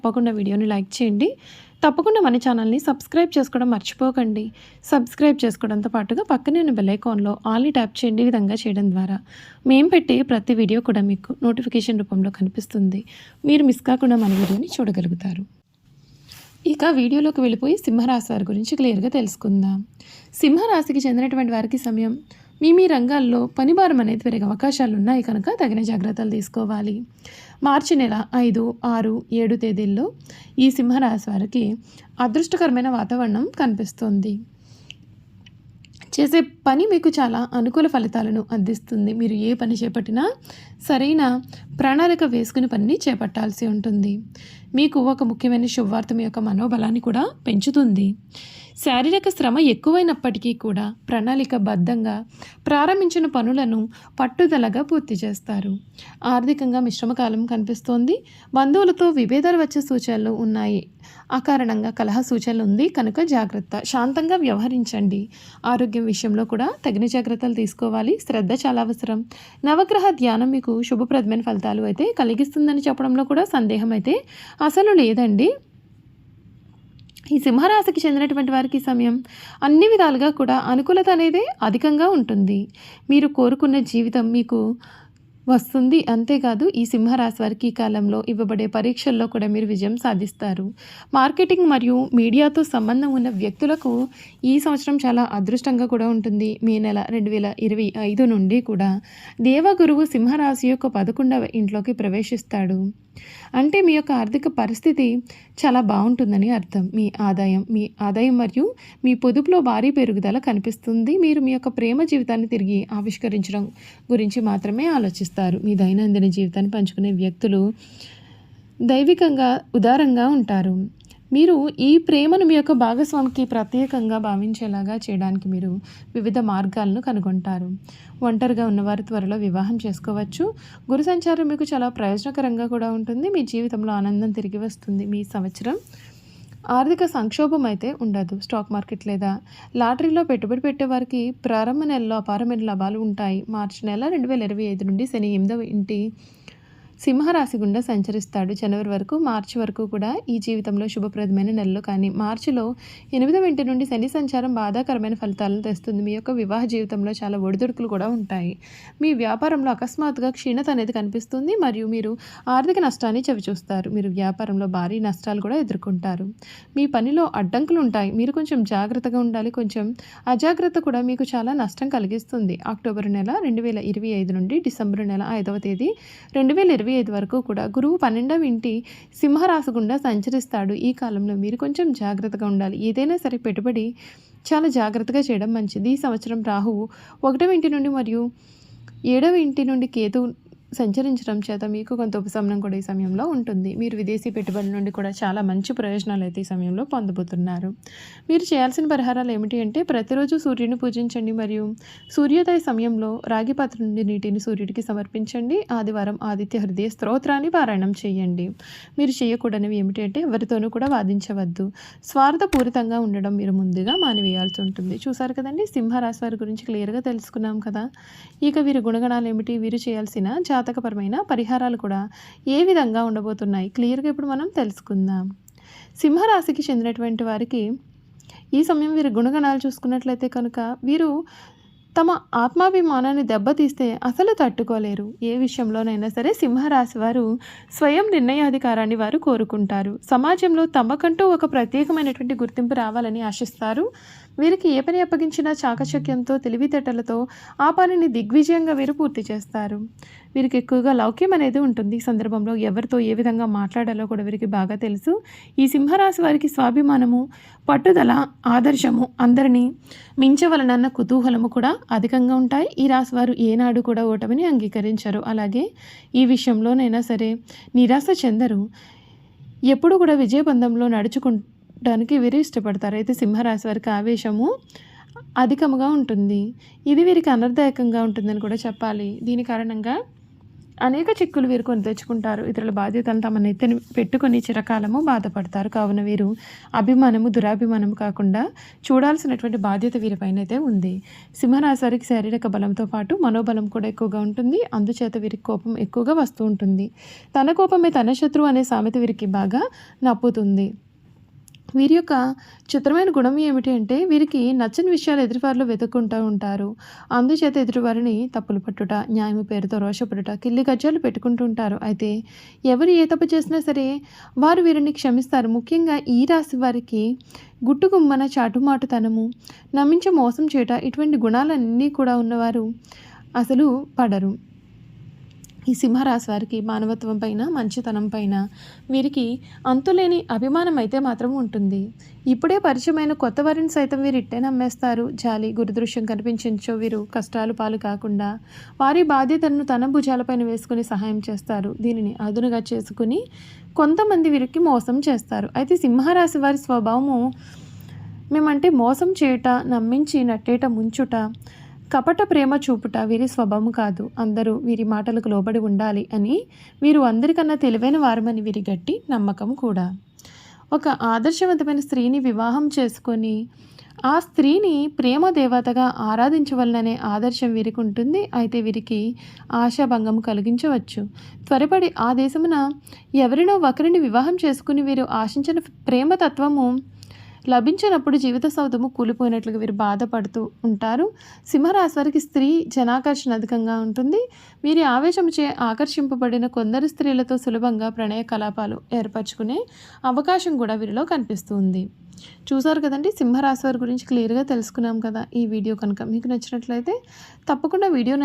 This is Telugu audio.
తప్పకుండా వీడియోని లైక్ చేయండి. తప్పకుండా మన ఛానల్ని సబ్స్క్రైబ్ చేసుకోవడం మర్చిపోకండి. సబ్స్క్రైబ్ చేసుకోవడంతో పాటుగా పక్కనే ఉన్న బెల్లైకాన్లో ఆల్ని ట్యాప్ చేయండి విధంగా చేయడం ద్వారా. మేము పెట్టే ప్రతి వీడియో కూడా మీకు నోటిఫికేషన్ రూపంలో కనిపిస్తుంది. మీరు మిస్ కాకుండా మన వీడియోని చూడగలుగుతారు. ఇక వీడియోలోకి వెళ్ళిపోయి సింహరాశి వారి గురించి క్లియర్గా తెలుసుకుందాం. సింహరాశికి చెందినటువంటి వారికి సమయం మీ మీ రంగాల్లో పనిభారం అనేది పెరిగే అవకాశాలు ఉన్నాయి కనుక తగిన జాగ్రత్తలు తీసుకోవాలి. మార్చి నెల ఐదు ఆరు ఏడు తేదీల్లో ఈ సింహరాశి వారికి అదృష్టకరమైన వాతావరణం కనిపిస్తుంది. చేసే పని మీకు చాలా అనుకూల ఫలితాలను అందిస్తుంది. మీరు ఏ పని చేపట్టినా సరైన ప్రణాళిక వేసుకుని పనిని చేపట్టాల్సి ఉంటుంది. మీకు ఒక ముఖ్యమైన శుభవార్త మీ యొక్క మనోబలాన్ని కూడా పెంచుతుంది. శారీరక శ్రమ ఎక్కువైనప్పటికీ కూడా ప్రణాళికబద్ధంగా ప్రారంభించిన పనులను పట్టుదలగా పూర్తి చేస్తారు. ఆర్థికంగా మిశ్రమ కాలం కనిపిస్తోంది. బంధువులతో విభేదాలు వచ్చే సూచనలు ఉన్నాయి. ఆ కారణంగా కలహ సూచనలు ఉంది. కనుక జాగ్రత్త శాంతంగా వ్యవహరించండి. ఆరోగ్యం విషయంలో కూడా తగిన జాగ్రత్తలు తీసుకోవాలి. శ్రద్ధ చాలా అవసరం. నవగ్రహ ధ్యానం మీకు శుభప్రదమైన ఫలితాలు అయితే కలిగిస్తుందని చెప్పడంలో కూడా సందేహం అయితే అసలు లేదండి. ఈ సింహరాశికి చెందినటువంటి వారికి సమయం అన్ని విధాలుగా కూడా అనుకూలత అనేది అధికంగా ఉంటుంది. మీరు కోరుకున్న జీవితం మీకు వస్తుంది. అంతేకాదు ఈ సింహరాశి వారికి ఈ కాలంలో ఇవ్వబడే పరీక్షల్లో కూడా మీరు విజయం సాధిస్తారు. మార్కెటింగ్ మరియు మీడియాతో సంబంధం ఉన్న వ్యక్తులకు ఈ సంవత్సరం చాలా అదృష్టంగా కూడా ఉంటుంది. మే నెల రెండు వేల ఇరవై ఐదు నుండి కూడా దేవగురువు సింహరాశి యొక్క పదకొండవ ఇంట్లోకి ప్రవేశిస్తాడు. అంటే మీ యొక్క ఆర్థిక పరిస్థితి చాలా బాగుంటుందని అర్థం. మీ ఆదాయం మీ ఆదాయం మరియు మీ పొదుపులో భారీ పెరుగుదల కనిపిస్తుంది. మీరు మీ యొక్క ప్రేమ జీవితాన్ని తిరిగి ఆవిష్కరించడం గురించి మాత్రమే ఆలోచిస్తారు. మీ దైనందిన జీవితాన్ని పంచుకునే వ్యక్తులు దైవికంగా ఉదారంగా ఉంటారు. మీరు ఈ ప్రేమను మీ యొక్క భాగస్వామికి ప్రత్యేకంగా భావించేలాగా చేయడానికి మీరు వివిధ మార్గాలను కనుగొంటారు. ఒంటరిగా ఉన్నవారు త్వరలో వివాహం చేసుకోవచ్చు. గురు సంచారం మీకు చాలా ప్రయోజనకరంగా కూడా ఉంటుంది. మీ జీవితంలో ఆనందం తిరిగి వస్తుంది మీ సంవత్సరం. ఆర్థిక సంక్షోభం అయితే ఉండదు. స్టాక్ మార్కెట్ లేదా లాటరీలో పెట్టుబడి పెట్టే వారికి ప్రారంభ నెలలో అపారమైన లాభాలు ఉంటాయి. మార్చి నెల రెండు వేల ఇరవై ఐదు నుండి శని ఎనిమిదవ ఇంటి సింహరాశి గుండా సంచరిస్తాడు. జనవరి వరకు మార్చి వరకు కూడా ఈ జీవితంలో శుభప్రదమైన నెలలు కానీ మార్చిలో ఎనిమిదవ ఇంటి నుండి శని సంచారం బాధాకరమైన ఫలితాలను తెస్తుంది. మీ యొక్క వివాహ జీవితంలో చాలా ఒడిదుడుకులు కూడా ఉంటాయి. మీ వ్యాపారంలో అకస్మాత్తుగా క్షీణత అనేది కనిపిస్తుంది. మరియు మీరు ఆర్థిక నష్టాన్ని చవిచూస్తారు. మీరు వ్యాపారంలో భారీ నష్టాలు కూడా ఎదుర్కొంటారు. మీ పనిలో అడ్డంకులు ఉంటాయి. మీరు కొంచెం జాగ్రత్తగా ఉండాలి. కొంచెం అజాగ్రత్త కూడా మీకు చాలా నష్టం కలిగిస్తుంది. అక్టోబర్ నెల రెండు వేల ఇరవై ఐదు నుండి డిసెంబర్ నెల ఐదవ తేదీ రెండు వేల ఇరవై ఐదు వరకు కూడా గురువు పన్నెండవ ఇంటి సింహరాశి గుండా సంచరిస్తాడు. ఈ కాలంలో మీరు కొంచెం జాగ్రత్తగా ఉండాలి. ఏదైనా సరే పెట్టుబడి చాలా జాగ్రత్తగా చేయడం మంచిది. ఈ సంవత్సరం రాహువు ఒకటవ ఇంటి నుండి మరియు ఏడవ ఇంటి నుండి కేతు సంచరించడం చేత మీకు కొంత ఉపశమనం కూడా ఈ సమయంలో ఉంటుంది. మీరు విదేశీ పెట్టుబడుల నుండి కూడా చాలా మంచి ప్రయోజనాలు అయితే ఈ సమయంలో పొందబోతున్నారు. మీరు చేయాల్సిన పరిహారాలు ఏమిటి అంటే ప్రతిరోజు సూర్యుని పూజించండి మరియు సూర్యోదయ సమయంలో రాగి పాత్ర నుండి నీటిని సూర్యుడికి సమర్పించండి. ఆదివారం ఆదిత్య హృదయ స్తోత్రాన్ని పారాయణం చేయండి. మీరు చేయకూడనివి ఏమిటి అంటే ఎవరితోనూ కూడా వాదించవద్దు. స్వార్థపూరితంగా ఉండడం మీరు ముందుగా మానివేయాల్సి ఉంటుంది. చూసారు కదండి? సింహరాశి వారి గురించి క్లియర్గా తెలుసుకున్నాం కదా. ఇక వీరి గుణగణాలు ఏమిటి? వీరు చేయాల్సిన చాలా జాతకపరమైన పరిహారాలు కూడా ఏ విధంగా ఉండబోతున్నాయి? క్లియర్గా ఇప్పుడు మనం తెలుసుకుందాం. సింహరాశికి చెందినటువంటి వారికి ఈ సమయం వీరి గుణగణాలు చూసుకున్నట్లయితే కనుక వీరు తమ ఆత్మాభిమానాన్ని దెబ్బతీస్తే అసలు తట్టుకోలేరు. ఏ విషయంలోనైనా సరే సింహరాశి వారు స్వయం నిర్ణయాధికారాన్ని వారు కోరుకుంటారు. సమాజంలో తమకంటూ ఒక ప్రత్యేకమైనటువంటి గుర్తింపు రావాలని ఆశిస్తారు. వీరికి ఏ పని అప్పగించినా చాకచక్యంతో తెలివితేటలతో ఆ పనిని దిగ్విజయంగా వీరు పూర్తి చేస్తారు. వీరికి ఎక్కువగా లౌక్యం అనేది ఉంటుంది. ఈ సందర్భంలో ఎవరితో ఏ విధంగా మాట్లాడాలో కూడా వీరికి బాగా తెలుసు. ఈ సింహరాశి వారికి స్వాభిమానము పట్టుదల ఆదర్శము అందరినీ మించవలనన్న కుతూహలము కూడా అధికంగా ఉంటాయి. ఈ రాశి వారు ఏనాడు కూడా ఓటమిని అంగీకరించరు. అలాగే ఈ విషయంలోనైనా సరే నిరాశ చెందరు. ఎప్పుడు కూడా విజయబంధంలో నడుచుకుంటూ నడుచుకుంటానికి వీరు ఇష్టపడతారు. అయితే సింహరాశి వారికి ఆవేశము అధికముగా ఉంటుంది. ఇది వీరికి అనర్దాయకంగా ఉంటుందని కూడా చెప్పాలి. దీని కారణంగా అనేక చిక్కులు వీరు కొని తెచ్చుకుంటారు. ఇతరుల బాధ్యతలు తమ నెత్తిని పెట్టుకొని చిరకాలము బాధపడతారు. కావున వీరు అభిమానము దురాభిమానము కాకుండా చూడాల్సినటువంటి బాధ్యత వీరిపైన అయితే ఉంది. సింహరాశి వారికి శారీరక బలంతో పాటు మనోబలం కూడా ఎక్కువగా ఉంటుంది. అందుచేత వీరికి కోపం ఎక్కువగా వస్తూ ఉంటుంది. తన కోపమే తన శత్రువు అనే సామెత వీరికి బాగా నప్పుతుంది. వీరి యొక్క చిత్రమైన గుణం ఏమిటి అంటే వీరికి నచ్చని విషయాలు ఎదుటివారిలో వెతుక్కుంటూ ఉంటారు. అందుచేత ఎదుటివారిని తప్పులు పట్టుట న్యాయం పేరుతో రోషపడుట కిల్లి గజ్జాలు పెట్టుకుంటూ ఉంటారు. అయితే ఎవరు ఏ తప్పు చేసినా సరే వారు వీరిని క్షమిస్తారు. ముఖ్యంగా ఈ రాశి వారికి గుట్టుగుమ్మన చాటుమాటుతనము నమ్మించి మోసం చేయట ఇటువంటి గుణాలన్నీ కూడా ఉన్నవారు అసలు పడరు. ఈ సింహరాశి వారికి మానవత్వం పైన మంచితనం పైన వీరికి అంతులేని అభిమానం అయితే మాత్రం ఉంటుంది. ఇప్పుడే పరిచయమైన కొత్త వారిని సైతం వీరు ఇట్టే నమ్మేస్తారు జాలి గురుదృశ్యం కనిపించో వీరు కష్టాలు పాలు కాకుండా వారి బాధ్యతను తన భుజాలపైన వేసుకుని సహాయం చేస్తారు. దీనిని అదునుగా చేసుకుని కొంతమంది వీరికి మోసం చేస్తారు. అయితే సింహరాశి వారి స్వభావము మేమంటే మోసం చేయుట నమ్మించి నట్టేట ముంచుట కపట ప్రేమ చూపుట వీరి స్వభావం కాదు. అందరూ వీరి మాటలకు లోబడి ఉండాలి అని వీరు అందరికన్నా తెలివైన వారమని వీరి గట్టి నమ్మకం కూడా. ఒక ఆదర్శవంతమైన స్త్రీని వివాహం చేసుకొని ఆ స్త్రీని ప్రేమ దేవతగా ఆరాధించవలననే ఆదర్శం వీరికి ఉంటుంది. అయితే వీరికి ఆశాభంగం కలిగించవచ్చు. త్వరపడి ఆ దేశమున ఎవరినో ఒకరిని వివాహం చేసుకుని వీరు ఆశించిన ప్రేమ తత్వము లభించినప్పుడు జీవిత సౌధము కూలిపోయినట్లుగా వీరు బాధపడుతూ ఉంటారు. సింహరాశి వారికి స్త్రీ జనాకర్షణ అధికంగా ఉంటుంది. వీరి ఆవేశంచే ఆకర్షింపబడిన కొందరు స్త్రీలతో సులభంగా ప్రణయ కలాపాలు ఏర్పరచుకునే అవకాశం కూడా వీరిలో కనిపిస్తుంది. చూసారు కదండి? సింహరాశి వారి గురించి క్లియర్గా తెలుసుకున్నాం కదా ఈ వీడియో కనుక. మీకు నచ్చినట్లయితే తప్పకుండా వీడియోని